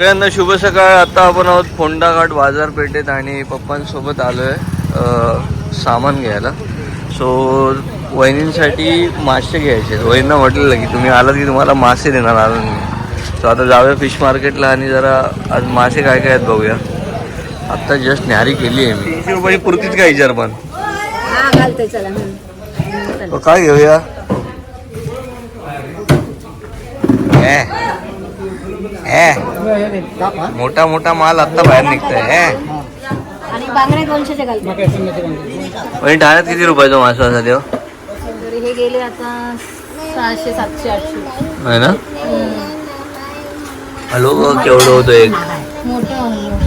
सगळ्यांना शुभ सकाळ. आता आपण आहोत फोंडा घाट बाजारपेठेत आणि पप्पांसोबत आलोय अं, सामान घ्यायला. सो वहिनींसाठी मासे घ्यायचे वहिनींना म्हटलेलं की तुम्ही आलात की तुम्हाला मासे देणार आलो मी. सो आता जाऊया फिश मार्केटला आणि जरा आज मासे काय काय आहेत बघूया. आत्ता जस्ट न्यारी केली आहे मी. तीनशे रुपयाची पुरतीच काय विचार पण. काय घेऊया? ए. ए. मोठा मोठा माल आत्ता बाहेर निघतोय ए. आणि बांगडे दोनशेचे घालते. म्हणजे ठाण्यात किती रुपयाचा मासा असा देव तर हे गेले आता सहाशे सातशे आठशे. आहे ना? हॅलो केवढं होतं एक? मोठं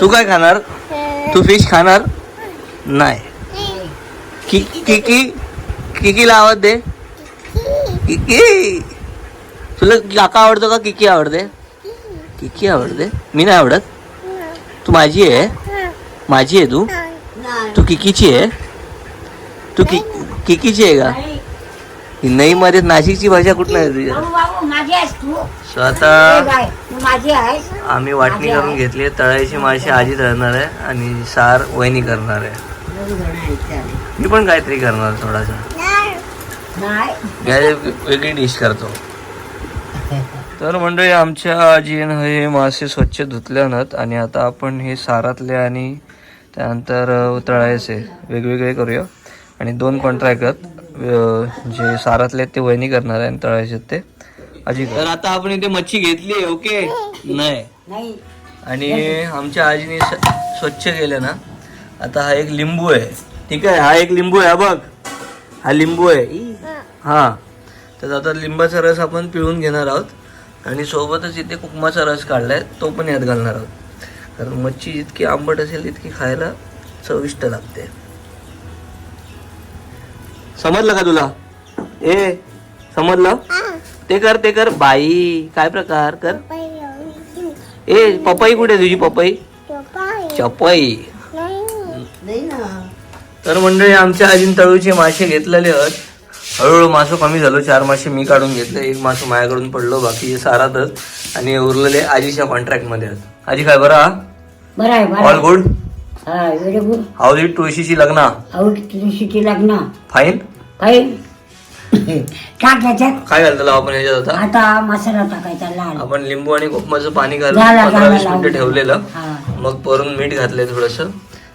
तू काय खाणार? तू फिश खाणार? नाही. कि किकी किकीला आवाज दे? किकी तुला काका आवडतो का किकी आवडते? किकी आवडते? मी नाही आवडत. तू माझी आहे. माझी आहे तू. तू किकीची आहे. तू कि किकीची आहे का? ही नई मध्ये नाशिकची भाषा कुठं आहे तुझ्या? बाबू माझी आहेस तू. सो आता तू माझी आहेस. आम्ही वाटणी करून घेतली आहे. तळायची माशी आजी तळणार आहे आणि सार वहिनी करणार आहे. मी पण काहीतरी करणार थोडासा. नाही. वेगळी डिश करतो. तर मंडळी आमच्या आजीनं हे मासे स्वच्छ धुतल्यानंत आणि आता आपण हे सारातले आणि त्यानंतर तळायचे वेगवेगळे करूया. आणि दोन कॉन्ट्रॅक्ट जे सारातले आहेत ते वहिनी करणार आहे आणि तळायचे आहेत ते. आजी तर आता आपण इथे मच्छी घेतली ओके? नाही. नाही. आणि आमच्या आजीने स्वच्छ केलं ना? आता हा एक लिंबू आहे. ठीक आहे? हा एक लिंबू आहे हा बघ. हा लिंबू आहे. हा. तर आता लिंबाचा रस आपण पिळून घेणार आहोत. आणि सोबतच इथे कुकमाचा रस काढलाय तो पण यात घालणार आहोत. कारण मच्छी जितकी आंबट असेल तितकी खायला चविष्ट लागते. समजलं का तुला? ए समजलं? ते कर ते कर. बाई काय प्रकार? कर. ए पपई कुठे तुझी पपई? चपई. तर मंडळी आमच्या आजीन तळूचे मासे घेतलेले आहेत. हळूहळू मासं कमी झालो चार मासे मी काढून घेतले एक मासं माझ्याकडून पडलो बाकी सारातच आणि उरलेले आजीच्या कॉन्ट्रॅक्टमध्ये आहेत. आजी काय बरं बरं आहे बरं ऑल. गुड हा हाऊ इट तुळशीची लग्न? तुळशीची लग्न? फाईन याच्यात काय घालतो आपण याच्यात आता? आता मसाला टाकायचा लाल. आपण लिंबू आणि कोकमाचं पाणी घालून पंधरा वीस मिनिटं. ठेवलेलं. मग वरून मीठ घातलंय थोडस.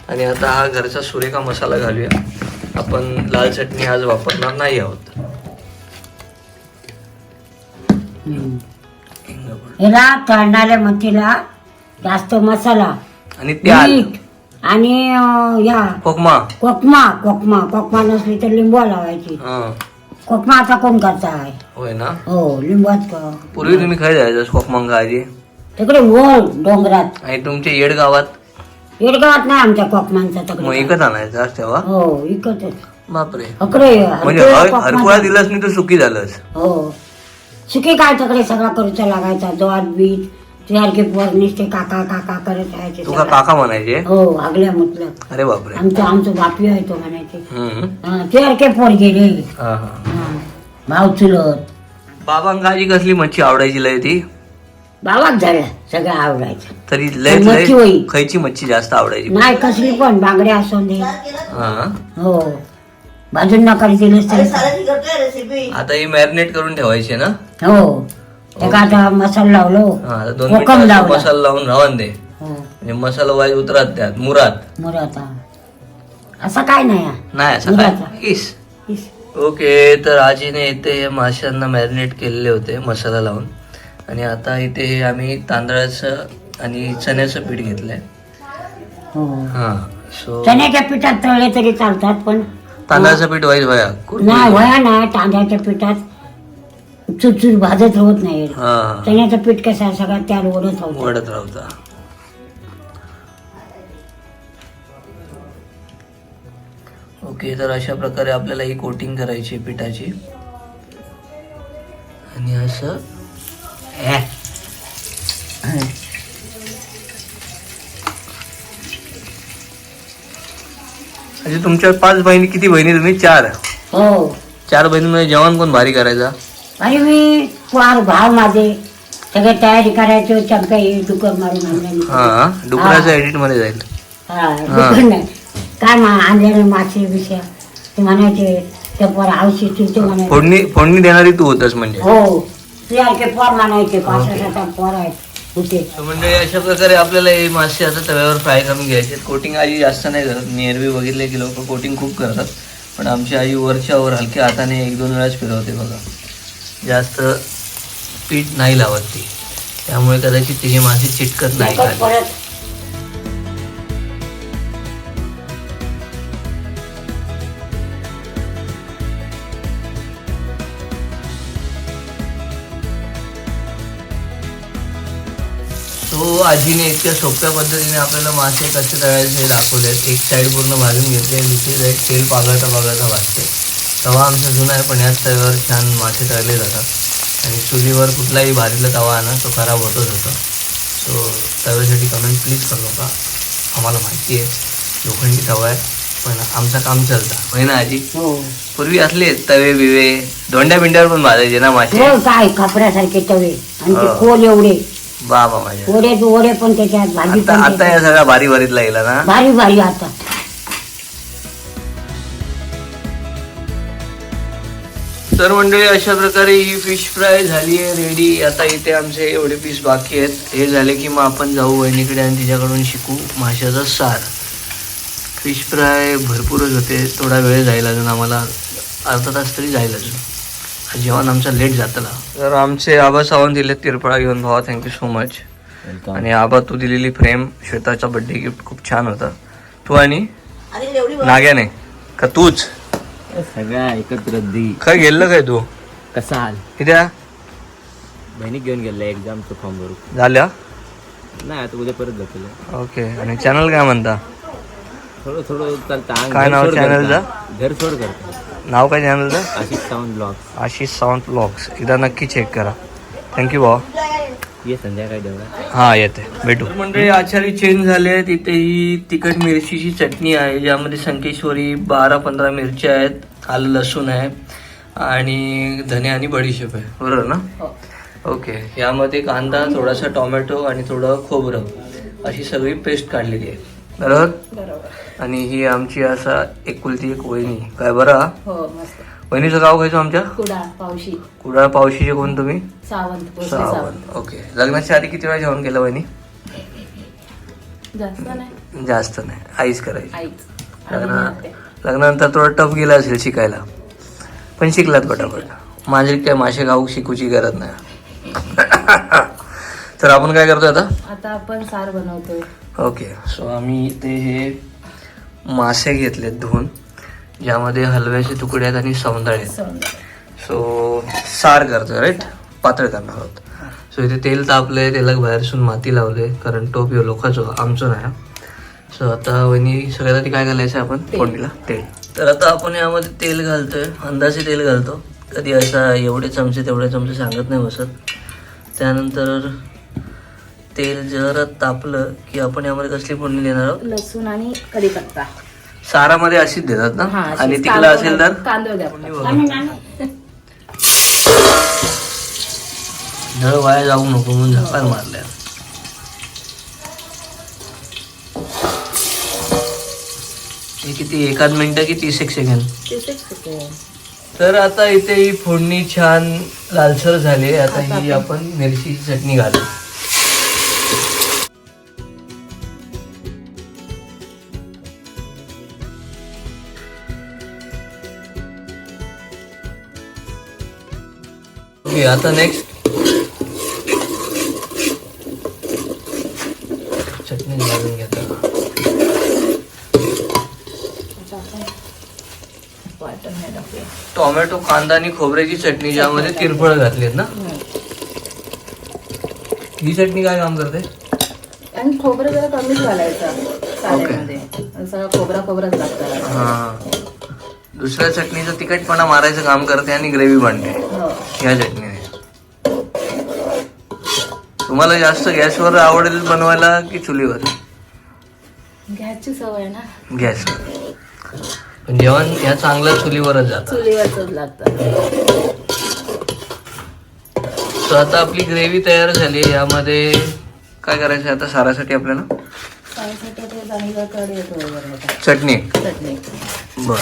आणि आता हा घरचा सुरेखा मसाला घालूया. आपण लाल चटणी आज वापरणार नाही आहोत. ह्याला तळणाऱ्या जास्त मसाला आणि त्याल. मीठ आणि अं, या. कोकमा. कोकमा कोकमा. कोकमा नसली तर लिंबू लावायची. हा. कोकमा आता कोण करताय होय ना? हो लिंबात कर. पूर्वी तुम्ही खाय जायचं कोकमा आजी. तिकडे वर डोंगरात. आणि तुमच्या येड गावात येडगावात नाही आमच्या कोकमांचा मग तिकडे एकच आणायचं तेव्हा? हो इकडच बापरे. अकडे म्हणजे हर- हरकुळा दिलास नाही तर सुकी झालंस. हो. सुके काय तिकडे सगळा करूचा लागायचा ज्वार बीट तुझ्यासारखे पोर निसते काका काका करत राहायचे तुका सगळं. काका म्हणायचे? हो आगल्या म्हटलं अरे बापरे. आमचं आमचं बापी आहे तो म्हणायचे. हम्म. हा, तुझ्यासारखे पोर गेले. हा हा. हा, भाव चुलत. बाबांका आजी कसली मच्छी आवडायची लय ती? भावाच झालं सगळं आवडायचं तरी लय मच्छी होई. लय खयची मच्छी जास्त आवडायची. नाही कसली पण बांगड्या असू दे. हा? हो. भाजून नकारी दिलेस तरी. आता ही मॅरिनेट करून ठेवायची ना? हो. एका आता मसाला लावलो. हा आता दोन कोकम मिनिटं लावला. मसाला लावून राहून दे. हो. म्हणजे मसाला वाईज उतरात त्यात मुरात. मुराता असं काय नाही हा. नाही असं काय? मुराचा. इस. इस. ओके तर आजीने इथे हे माशांना मॅरिनेट केलेले होते मसाला लावून. आणि आता इथे हे आम्ही तांदळाचं आणि चण्याचं पीठ घेतलंय. हो. हा सो चण्याच्या पिठात तळले तरी चालतात पण तांदळाचं पीठ वाईज वया नाही वया नाही तांदळाच्या पिठात चुरचूर भाजत होत नाही. हा. चण्याचं पीठ कसं आहे सगळं त्याला ओढत होत वडत राहता. ओके तर अशा प्रकारे आपल्याला ही कोटिंग करायची आहे पिठाची. आणि असं. म्हणजे तुमच्या पाच बहिणी किती बहिणी तुम्ही? चार. हो. चार बहिणीमध्ये जेवण कोण भारी करायचा? आणि मी फार भाव माझे. सगळे तयारी करायची चमका हे डुकर मारून आणल्याने हा डुकराच्या एडिटमध्ये जाईल. हा डुकर नाही. काय मा आणलेले मासे बिसे? ते म्हणायचे ते पोर म्हणायचे. फोडणी फोडणी देणारी तू होतस म्हणजे. हो. तुझ्यासारखे पोर म्हणायचे पाच वर्षाचा पोर आहेत होते तर म्हणजे अशा प्रकारे आपल्याला हे मासे आता तव्यावर फ्राय करून घ्यायचे कोटिंग आई जास्त नाही करत. मी एरवी बघितले की लोक कोटिंग खूप करतात. पण आमची आई वरच्या वर हलक्या हाताने एक दोन वेळाच फिरवते बघा. जास्त पीठ नाही लावत ती. त्यामुळे कदाचित तिचे मासे चिटकत नाही खाली. परत. आजीने इतक्या सोप्या पद्धतीने आपल्याला मासे कसे तळायचे हे दाखवले. एक साईड पूर्ण भाजून घेतले दुसरी साईड तेल पागळता पागळता भाजते. तवा आमचा जुना आहे पण याच तव्यावर छान मासे तळले जातात. आणि चुलीवर कुठलाही भारीला तवा आणा तो खराब होतच होता सो तव्यासाठी कमेंट प्लीज करू नका. आम्हाला माहिती आहे लोखंडी तवा आहे पण आमचं काम चालतं. होय ना आजी? हो. पूर्वी असले तवे बिवे दोंड्या बिंड्यावर पण भाजायचे ना मासे? काय कपड्यासारखे तवे. आणि ते हा. कोल एवढे. बाबा माझ्या ओढे पण त्याच्यात भाजी आता पण आता या. सगळ्या भारी भारीतला गेला ना? भारी भारी आता. तर मंडळी अशा प्रकारे ही फिश फ्राय झाली आहे रेडी आता इथे आमचे एवढे पीस बाकी आहेत. हे झाले की मग आपण जाऊ वहिनीकडे आणि तिच्याकडून शिकू माशाचा सार. फिश फ्राय भरपूरच होते. थोडा वेळ जाईल अजून आम्हाला. अर्धा तास तरी जाईल अजून. जेवण आमचा लेट जातला तर आमचे आबा सावंत दिले तिरफळा घेऊन भावा थँक्यू सो मच आणि आबा तू दिलेली फ्रेम श्वेताचा बर्थडे गिफ्ट खूप छान होता. तू आणि? नाग्याने. का तूच? सगळ्या एकत्र दी काय गेलं काय तू? कसा आल कित्या बहिणी घेऊन गेला एक्झामचं फॉर्म भरू. झाल्या नाही आता उद्या परत जातील. ओके आणि चॅनल काय म्हणता? थोडं थोडं चालतं. काय नाव करता. घर सोड करतो. नाव काय चॅनलचं आशिष सावंत ब्लॉग आशिष सावंत ब्लॉग्स एकदा नक्की चेक करा. थँक्यू भाऊ. ये संध्याकाळी हा येते. भेटू. मंडळी आचारी चेंज झाले. आहेत इथे ही तिखट मिरचीची चटणी आहे ज्यामध्ये संकेश्वरी बारा पंधरा मिरच्या आहेत आलं लसूण आहे आणि धने आणि बडीशेप आहे. बरोबर ना? ओके. यामध्ये कांदा थोडासा टोमॅटो आणि थोडं खोबरं अशी सगळी पेस्ट काढलेली आहे. बरोबर. आणि ही आमची असा एकुलती एक वहिनी. काय बरं? हा? हो मस्त. वहिनीचं गाव खायचं आमच्या? कुडा पावशी. कुडाळ पावशीचे कोण तुम्ही? सावंत भोसले सावंत. सावंत. ओके. लग्नाच्या आधी किती वेळा जेवण केलं वहिनी? जास्त नाही. जास्त नाही. आईच करायची. आईच. आणि लग्न. लग्नानंतर थोडं टफ गेला असेल शिकायला. पण शिकलात पटापट. माझे काय मासे गाऊ शिकूची गरज नाही. तर आपण काय करतोय आता? आता आपण सार बनवतोय. ओके. सो आम्ही इथे हे मासे घेतलेत धुवून ज्यामध्ये हलव्याचे तुकडे आहेत आणि सौंदर्य. सो सार करतोय राईट पातळ करणार आहोत. सो इथे तेल तापलंय तेलाक बाहेरसून माती लावले कारण टोप यो लोकांचो आमचं नाही सो आता वहिनी सगळ्यात आधी काय घालायचं आपण? फोडणीला? तेल. तर आता आपण यामध्ये तेल घालतोय अंदाजे तेल घालतो. कधी असा एवढे चमचे तेवढे चमचे सांगत नाही बसत. त्यानंतर तेल जरा तापलं की आपण यामध्ये कसली फोडणी देणार आहोत? लसूण आणि कढीपत्ता. सारामध्ये अशीच देतात ना? हा आणि कांदा- तिकला असेल तर? कांदा द्या आपण. नळ वाया जाऊ नको म्हणून मारल्या. हे किती एकाच मिनिटं की तीस एक सेकंड तेच एक सेकंद. तर आता इथे ही फोडणी छान लालसर झाली आता ही आपण मिरचीची चटणी घालू. ओके आता नेक्स्ट चटणी घालून घेता. टोमॅटो कांदा आणि खोबऱ्याची चटणी ज्यामध्ये तिरफळ घातलीत ना. ही चटणी काय काम करते? आणि खोबरं जरा कमीच घालायचं साल्यामध्ये सगळं खोबरा खोबराच लागतं. हा. दुसऱ्या चटणीचं तिखटपणा मारायचं काम करते आणि ग्रेव्ही बनते. हो. ह्या चटणीने तुम्हाला जास्त गॅसवर आवडेल बनवायला की चुलीवर? गॅसची सवय ना. गॅसवर पण जेवण ह्या चांगल्या चुलीवरच जातं. चुलीवरच लागतं. तर आता आपली ग्रेव्ही तयार झाली यामध्ये काय करायचं आहे आता? सारासाठी आपल्याला? चांगलं चटणी. बर.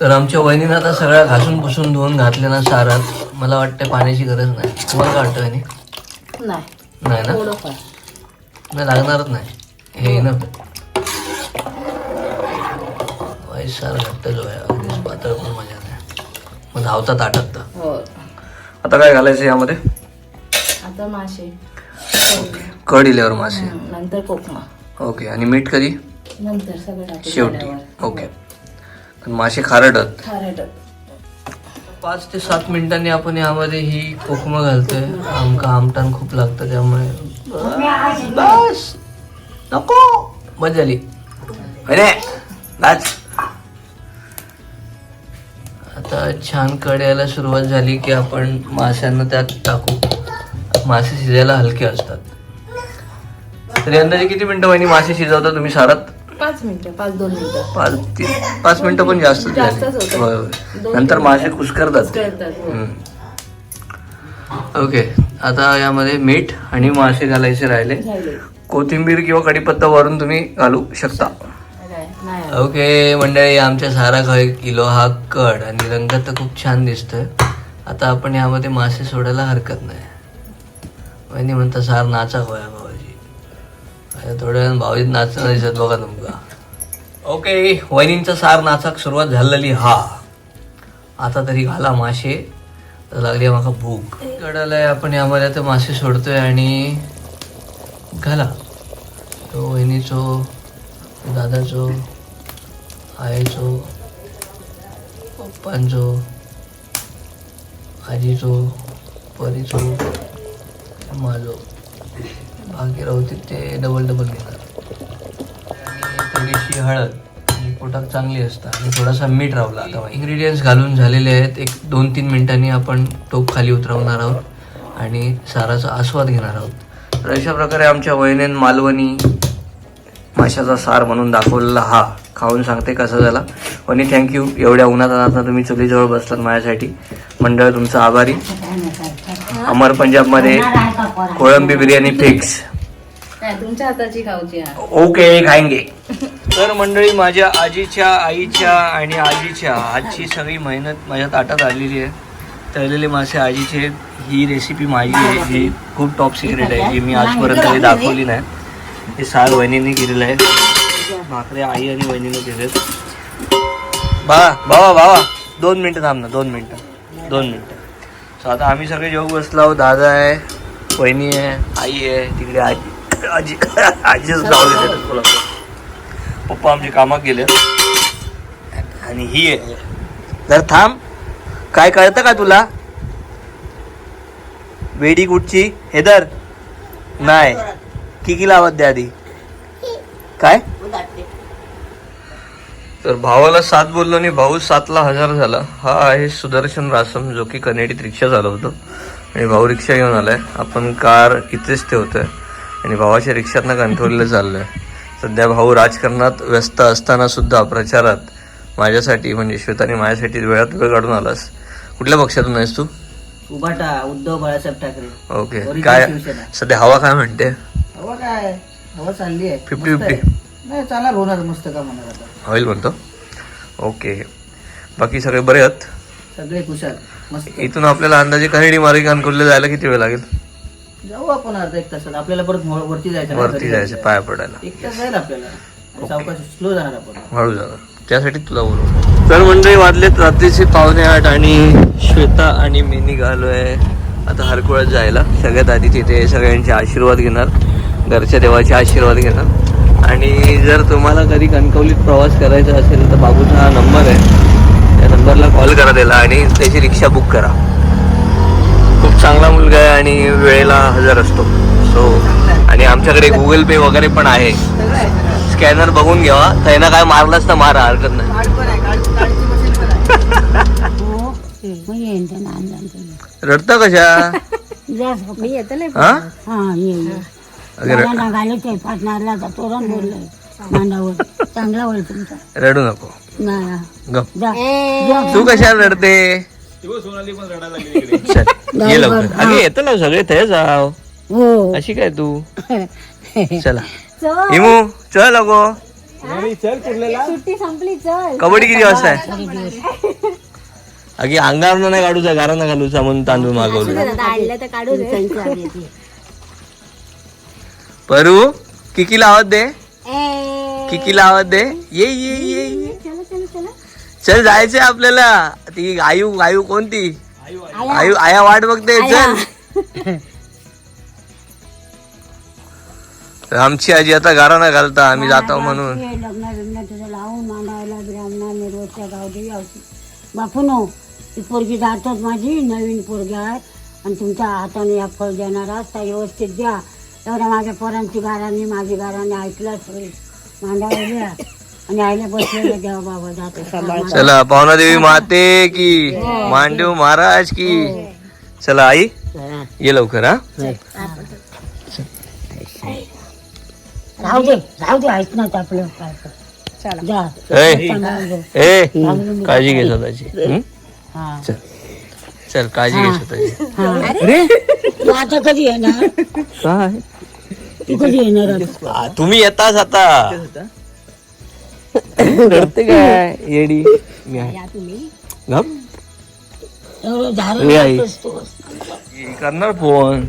तर आमच्या वहिनीनं आता सगळ्या घासून पुसून धुवून घातले ना सारात. मला वाटतं पाण्याची गरज नाही. तुम्हाला काय वाटतं वहिनी? नाही. नाही ना? थोडंफार नाही लागणारच नाही. हे ना. सार घट्ट जो आहे अगदीच पातळ पण मजा नाही. मग धावता ताटात तर हो. आता काय घालायचं यामध्ये? आता मासे. कढ इल्यावर मासे. हं, नंतर कोकमा. ओके आणि मीठ कधी? नंतर सगळं टाकून शेवटी. झाल्यावर. ओके. मासे खारटत. खारट पाच ते सात मिनिटांनी आपण यामध्ये ही कोकमं घालतोय. आमका आमटान खूप लागतं त्यामुळे. बस! नको! मजा झाली अरे आता छान कड्याला सुरुवात झाली की आपण माशांना त्यात टाकू. मासे शिजायला हलके असतात. तरी अंदाजे किती मिनिटं महिने मासे शिजवता तुम्ही सारात? पाच मिनिटं पाच दोन मिनिटं. पाच ती पाच मिनिटं पण जास्त जास्तच होतं. नंतर मासे कुसकरतात. करतात हो. ओके आता यामध्ये मीठ आणि मासे घालायचे राहिले. कोथिंबीर किंवा कढीपत्ता वरून तुम्ही घालू शकता. नाही ओके मंडळी आमच्या सारा खाय किलो हा कड आणि रंग तर खूप छान दिसतोय. आता आपण यामध्ये मासे सोडायला हरकत नाही. वहिनी म्हणता सार नाचा होया भाऊजी आता थोड्या भावीत भाऊजी नाचणं दिसत बघा तुमका. ओके वहिनींचा सार नाचाक सुरुवात झालेली हा. आता तरी घाला मासे तर लागली माका भूक. कडाला आपण यामध्ये आता मासे सोडतोय आणि घाला. तो वहिनीचो दादाचो आईचो पप्पांचो आजीचो परीचो माझो. बाकी राहते ते डबल डबल घेतात. आणि थोडीशी हळद पोटात चांगली असतं. आणि थोडासा मीठ रावला. आता इन्ग्रेडियंट्स घालून झालेले आहेत. एक दोन तीन मिनिटांनी आपण टोप खाली उतरवणार आहोत. आणि साराचा आस्वाद घेणार आहोत. तर अशा प्रकारे आमच्या वहिनीन मालवणी माशाचा सार म्हणून दाखवलेला हा खाऊन सांगते कसा झाला. वहिनी थँक्यू एवढ्या उन्हात अनात तुम्ही चुलीजवळ बसलात माझ्यासाठी. मंडळ तुमचा आभारी. अमर पंजाबमध्ये कोळंबी बिर्याणी फिक्स काय तुमच्या हाताची खाऊची आहे. ओके खाएंगे तर मंडळी माझ्या आजीच्या आईच्या आणि आजीच्या आजची सगळी मेहनत माझ्या ताटात आलेली आहे. तळलेले मासे आजीचे ही रेसिपी माझी आहे. जी खूप टॉप सिक्रेट आहे. जी मी आजपर्यंत दाखवली नाही. हे सार वहिनीने केलेलं आहे. भाकरे आई आणि वहिनीने केलेत बा बाबा बाबा दोन मिनटं थांब ना दोन मिनटं. दोन मिनटं. सो आता आम्ही सगळे जेव्हा बसलो आहोत. दादा आहे वहिनी आहे आई आहे तिकडे आजी आजी आजीच पप्पा आमचे कामात गेले आणि ही आहे. जर थांब. काय कळतं का तुला? वेडी कुठची हेदर नाही. किकी लावत द्या आधी. काय? तर भावाला सात बोललो आणि भाऊ सातला हजार झाला. हा आहे सुदर्शन रासम जो की कनेडीत रिक्षा चालवतो. आणि भाऊ रिक्षा घेऊन आलाय. आपण कार इथेच ठेवतोय. आणि भावाच्या रिक्षातनं कंट्रोलला चाललोय. सध्या भाऊ राजकारणात व्यस्त असताना सुद्धा प्रचारात माझ्यासाठी म्हणजे श्वेताने माझ्यासाठी वेळात वेळ काढून आलास. कुठल्या पक्षातून आहेस तू? उभाटा उद्धव बाळासाहेब ठाकरे. ओके. काय. सध्या हवा काय म्हणते? हवा काय? हवा चालली आहे. 50-50. मस्त आहे. नाही चालणार होणार मस्त का म्हणणार आता. होईल म्हणतो. ओके. बाकी सगळे बरे आहेत? सगळे कुशाल मस्त. इथून आपल्याला अंदाजे कनेडी मार्गे कानकुर्ले जायला किती वेळ लागेल? जाऊ आपण अर्धा एक तासात. आपल्याला परत वरती जायचं वरती जायचं पाया पडायला. एक तास जाईल आपल्याला. सावकाश स्लो जाणार आपण. हळू जाणार. त्यासाठी तुला बोलू तर मंडळी वाजलेत रात्रीचे पावणे आठ आणि श्वेता आणि मी निघालोय आता हरकुळत जायला. सगळ्यात आधी तिथे सगळ्यांचे आशीर्वाद घेणार. घरच्या देवाचे आशीर्वाद घेणार आणि जर तुम्हाला कधी कणकवलीत प्रवास करायचा असेल तर बाबूचा हा नंबर आहे. त्या नंबरला कॉल करा त्याला आणि त्याची रिक्षा बुक करा. खूप चांगला मुलगा आहे आणि वेळेला हजर असतो. सो आणि आमच्याकडे गुगल पे वगैरे पण आहे. स्कॅनर बघून घ्यावा त्यानं काय मारलंच तर मारा हरकत नाही. रडता कशा? मी येते हा? हा मला घाले ते पाटणारला तर तोरण बोलले मांडावर. चांगला होईल तुमचा. रडू नको. नाही गप. जा. जा. तू कशा रडते? चल ये लवकर. अगे येतं ना सगळे ते जाव. हो. अशी काय तू? चला. इमू चल लगो सुट्टी संपली चल. कबड्डी किती वाजता आहे? अगे अंगावर नाही काढूचा घरानं घालूचा म्हणून तांदूळ मागवले. तर काढू दे. परू किकीला आवाज दे. ए, किकीला आवाज दे. ये ये ये चला चला चला चल. जायचंय आपल्याला. ती आयु आयु कोणती? आयु आया. वाट बघते. चल. आमची आजी आता घरानं घालता. आम्ही जातो म्हणून. हे बापू नो ती पोरगी जातात माझी. नवीन पोरगी आहे. आणि तुमच्या हाताने या फळ देणार असता व्यवस्थित द्या. एवढ्या माझ्या पोरांची गारांनी माझी गारांनी ऐकलं सगळी मांडायला द्या आणि आईला बसलेलं देवा बाबा जातो. चला पावना देवी माते की मांडव महाराज की. चला आई ये लवकर हा. राहू दे राहू दे ऐक ना आपलं काय चला. जा. ए, सांभाळून घे. ए काळजी घे स्वतःची. हं? हा. चल. चल काळजी घे स्वतःची. हा. तू आता कधी येणार? काय? तू कधी येणार आता? आ, तुम्ही येताच आता. रडते काय? येडी. मी आहे. गप. एवढं ए, आई. झालं असतो करणार फोन.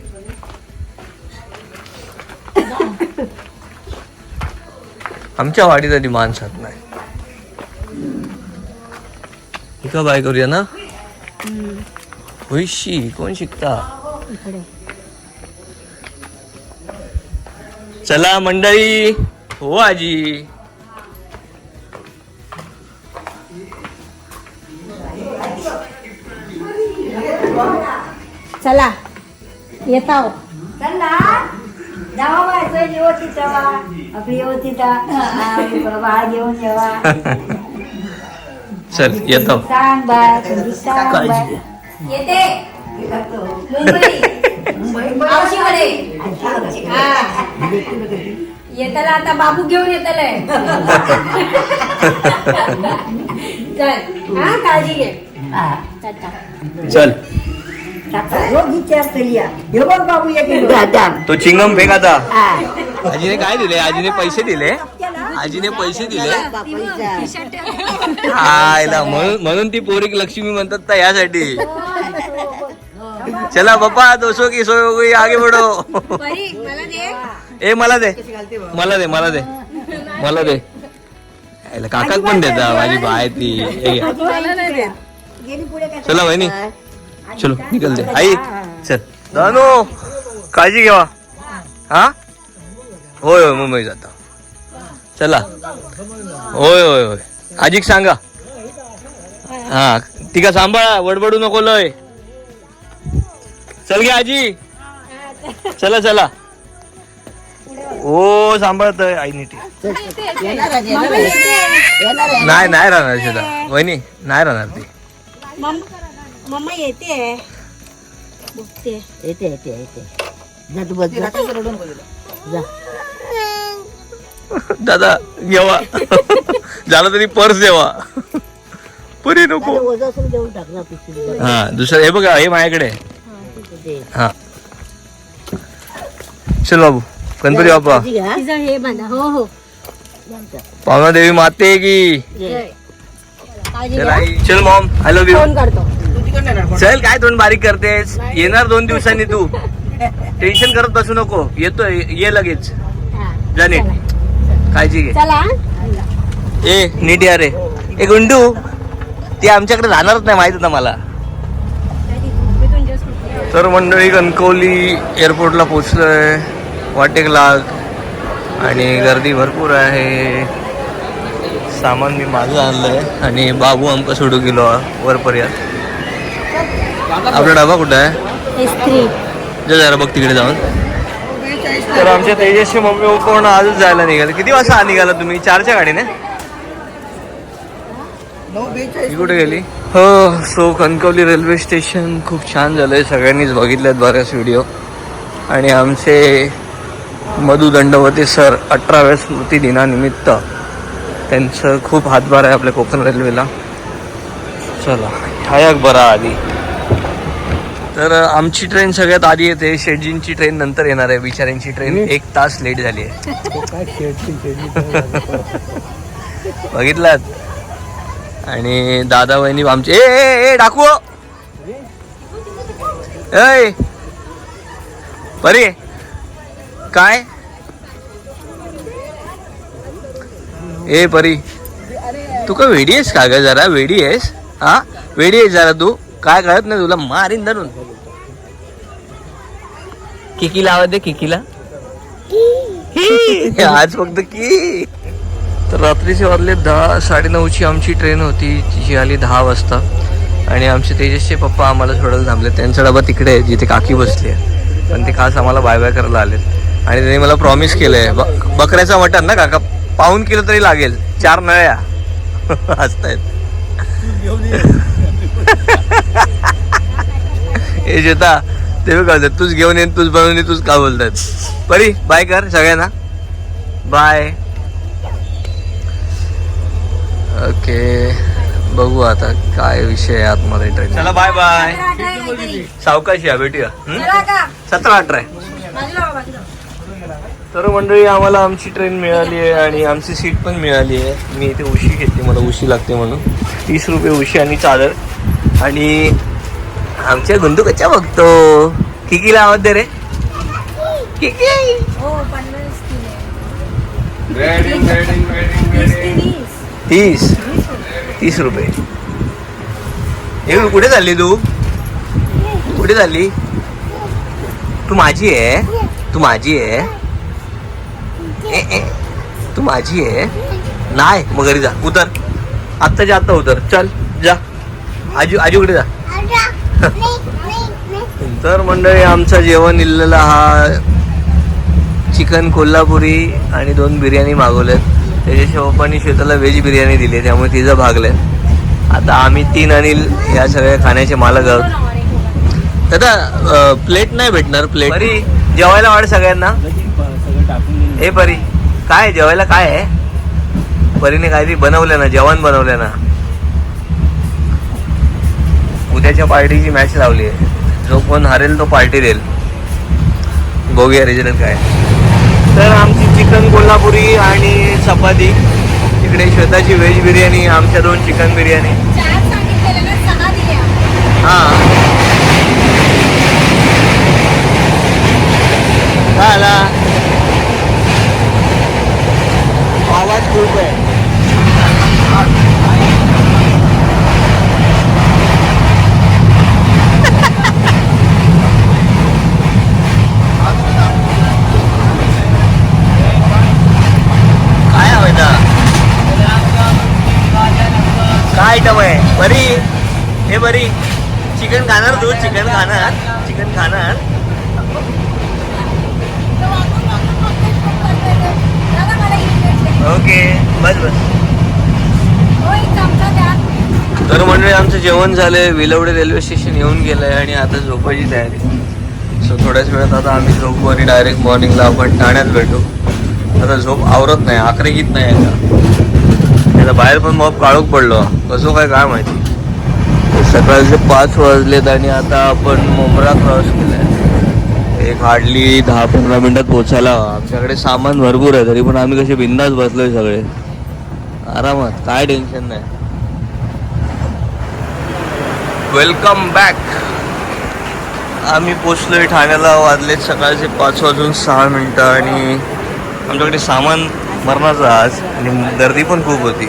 आमच्या वाडीत आधी माणसात नाही. ही का बाय करूया ना? होईशी कोण शिकता? चला मंडळी हो आजी. चला येता हो. जावा बायचं व्यवस्थित जावा आपली व्यवस्थित बाळ घेऊन जेवा चल येतो. सांग घे. येते. मुंबई मावशीकडे हा. येताला आता बाबू घेऊन येतालाय. चल हा काळजी घे. हा. टाटा. चल. रोज विचार करूया हे बघ बाबू एक दादा तो चिंगम फेक आता. आजीने काय दिले? आजीने पैसे दिले? आजीने पैसे दिले? आयला म्हणून म्हणून ती पोरी लक्ष्मी म्हणतात तर यासाठी. चला बाप्पा दोसो की सोय हो गई आगे बढो. परी मला दे. ए मला दे. मला दे मला दे. मला दे. काकाक पण देता माझी बाय ती. चला बहिणी चलो निकल दे. आई चल. दानो काळजी घ्यावा हा? होय होय मुंबई जाता. चला. होय होय होय. आजीक सांगा. हा तिका सांभाळा वडबडू नको लय. चल गे आजी. चला चला. ओ सांभाळतोय आई नीट. नाही नाही राहणार शेता वहिनी नाही राहणार ती. मम्मा येते. बघते. येते येते येते. जा तू जा. जा. दादा घेवा झालं तरी पर्स देवा. पुरी नको. वजा असेल देऊन टाक ना पिशवी. हा दुसरं हे बघा हे माझ्याकडे. आहे. हा. चल बाबू गणपती बाप्पा. हे बांधा हो हो. पावना देवी माते की. चल mom I love you phone करतो. तू तिकडनं येणार चल काय तोंड बारीक करतेस? येणार दोन दिवसांनी तू. टेन्शन करत बसू नको. येतोय ये लगेच. हा. जा नीट. काळजी घे. चला. ए नीट या रे. ए गुंडू ती आमच्याकडे राहणारच नाही माहीत होतं मला. तर मंडळी कणकवली एअरपोर्टला पोचलोय वाटेक लाग आणि गर्दी भरपूर आहे. सामान मी माझं आणलंय. आणि बाबू आमका सोडू गेलो वरपर्यंत. आपला डबा कुठं आहे? इस्त्री जा जरा बघ तिकडे जाऊन. तर आमच्या तेजस्वी मम्मी पण आजच जायला निघाले. किती वाजता निघाला तुम्ही? चारच्या गाडीने? ही कुठे गेली? हो सो कणकवली रेल्वे स्टेशन खूप छान झालंय. सगळ्यांनीच बघितलेत बऱ्याच व्हिडिओ आणि आमचे मधु दंडवते सर अठराव्या स्मृती दिनानिमित्त त्यांचं खूप हातभार आहे आपल्या कोकण रेल्वेला. चला ठायाक बरा आधी. तर आमची ट्रेन सगळ्यात आधी येते. शेटजींची ट्रेन नंतर येणार आहे. बिचाऱ्यांची ट्रेन एक तास लेट झाली आहे. बघितलात? आणि दादा वहिनी आमचे ए ए ए डाकू! ए परी! काय? ए परी! तू का वेडी आहेस का ग जरा? वेडी आहेस? हा? वेडी आहेस जरा तू? काय कळत नाही तुला? मारीन धरून. किकीला आवाज दे किकीला. ही. आज फक्त की! तर रात्रीचे वाजले दहा साडेनऊची आमची ट्रेन होती जी आली दहा वाजता. आणि आमचे तेजसचे पप्पा आम्हाला सोडायला थांबले. त्यांचा डबा तिकडे आहे जिथे काकी बसली आहे. पण ते खास आम्हाला बाय बाय करायला आलेत. आणि त्यांनी मला प्रॉमिस केलं आहे ब- बकऱ्याचा मटण ना काका? पाऊन किलो तरी लागेल. चार नळ्या. हसतायत. हे जेता ते बी तूच घेऊन ये तूच बनवून ये तूच का बोलतात परी बाय कर सगळ्यांना. बाय. ओके बघू आता काय विषय आहे आतमध्ये ट्रेन चला बाय बाय सावकाशी या भेटूया. हं? सतरा अठरा तर मंडळी आम्हाला आमची ट्रेन मिळाली आहे आणि आमची सीट पण मिळाली आहे. मी इथे उशी घेतली मला उशी लागते म्हणून. तीस रुपये उशी आणि चादर. आणि आमच्या गुंदू कच्च्या बघतो? किकीला आवाज दे रे. किकी! तीस. तीस रुपये. हे कुठे चालली तू? कुठे चालली? तू माझी आहे. तू माझी आहे. ए, तू माझी आहे. नाही मग घरी जा. उतर. आत्ताच्या आत्ता उतर. चल जा. आजू आजूकडे कुठे जा? तर मंडळी आमचं जेवण इल्लेला हा चिकन कोल्हापुरी आणि दोन बिर्याणी मागवल्यात त्याच्या पप्पांनी श्वेताला व्हेज बिर्याणी दिली त्यामुळे तिचं भागलंय आता आम्ही तीन आणि या सगळ्या खाण्याचे मालक आहोत. दादा प्लेट नाही भेटणार प्लेट परी जेवायला वाढ सगळ्यांना. सगळं टाकून हे परी काय जेवायला काय आहे? परीने काहीतरी बनवलं ना जेवण बनवलं ना. उद्याच्या पार्टीची मॅच लावली आहे. जो कोण हरेल तो पार्टी देईल. बघूया रिझल्ट काय तर आमची कोल्हापुरी आणि चपाती. इकडे श्वेताची व्हेज बिर्याणी आमच्या दोन चिकन बिर्याणी. हा. काय आला आवाज खूप आहे काय हवं ना काय आयटम आहे. बरी. हे बरी. चिकन खाणार तू? चिकन खाणार. चिकन खाणार. ओके. बस बस. तर मंडळी आमचं जेवण झालंय. विलवडे रेल्वे स्टेशन येऊन गेलंय आणि आता झोपायची तयारी. सो थोड्याच वेळात आता आम्ही झोपू आणि डायरेक्ट मॉर्निंगला आपण ठाण्यात भेटू. आता झोप आवरत नाही आखरे गीत नाही आहे का? आता बाहेर पण मग काळोख पडलो. कसं काय काय माहिती? सकाळचे पाच वाजलेत आणि आता आपण मुंब्रा क्रॉस केलाय. एक हार्डली दहा पंधरा मिनिटात पोचायला आमच्याकडे सामान भरपूर आहे तरी पण आम्ही कसे बिंदास बसलोय सगळे. आरामात काय टेन्शन नाही. वेलकम बॅक आम्ही पोचलोय ठाण्याला वाजलेत सकाळचे पाच वाजून सहा मिनटं आणि आमच्याकडे सामान मरणाचं आज आणि गर्दी पण खूप होती.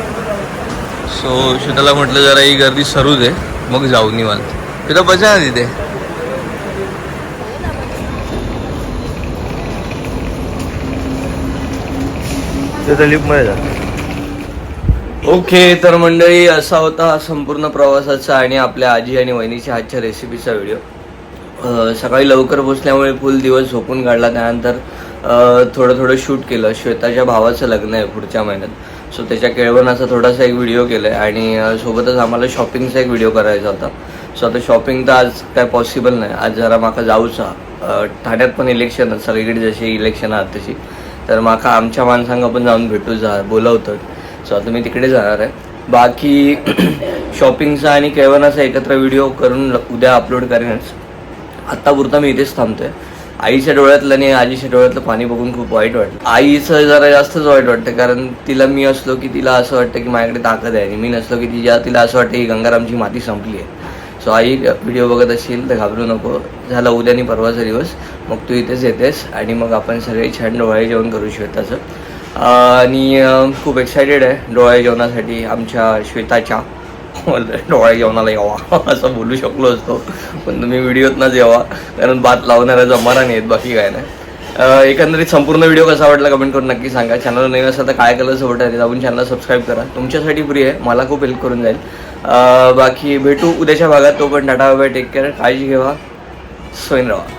सो श्वेताला म्हटलं जरा ही गर्दी सरू दे मग जाऊ निवांत. तिथं बसा ना तिथे. तिथं लिफ्टमध्ये जा. ओके तर मंडळी असा होता हा संपूर्ण प्रवासाचा आणि आपल्या आजी आणि वहिनीच्या हातच्या रेसिपीचा व्हिडिओ सकाळी लवकर पोचल्यामुळे फुल दिवस झोपून काढला. त्यानंतर थोडं थोडं शूट केलं. श्वेताच्या भावाचं लग्न आहे पुढच्या महिन्यात. सो त्याच्या केळवणाचा थोडासा एक व्हिडिओ केला आहे आणि सोबतच आम्हाला शॉपिंगचा एक व्हिडिओ करायचा होता. सो आता शॉपिंग तर आज काय पॉसिबल नाही. आज जरा माका जाऊचा. ठाण्यात पण इलेक्शन सगळीकडे जशी इलेक्शन आहात तशी. तर माका आमच्या माणसांना पण जाऊन भेटू जा बोलवतात सो आता मी तिकडे जाणार आहे. बाकी शॉपिंगचा आणि केळवणाचा एकत्र व्हिडिओ करून उद्या अपलोड करेनच आत्ता पुरता मी इथेच थांबतो आहे आईच्या डोळ्यातलं आणि आजीच्या डोळ्यातलं पाणी बघून खूप वाईट वाटलं. आईचं जरा जास्तच वाईट वाटतं कारण तिला मी असलो की तिला असं वाटतं की माझ्याकडे ताकद आहे आणि मी नसलो की तिच्या तिला असं वाटतं की गंगारामची माती संपली आहे. सो आई व्हिडिओ बघत असशील तर घाबरू नको. झाला उद्या आणि परवाचा दिवस. मग तू इथेच येतेस आणि मग आपण सगळे छान डोळे जेवण करू श्वेताचं. आणि खूप एक्सायटेड आहे डोळे जेवणासाठी आमच्या श्वेताच्या. डोळ्या आला यावा. असं बोलू शकलो असतो. पण तुम्ही व्हिडिओतनंच यावा कारण बात लावणाऱ्या जमाना नाही आहेत बाकी काय नाही. एकंदरीत संपूर्ण व्हिडिओ कसा वाटला कमेंट करून नक्की सांगा. चॅनल नवीन असं तर काय कलर सपोर्ट आहे आपण चॅनल सबस्क्राईब करा. तुमच्यासाठी फ्री आहे मला खूप हेल्प करून जाईल. बाकी भेटू उद्याच्या भागात. तो पण टाटा बाय टेक केअर काळजी घेवा. सोयन राहा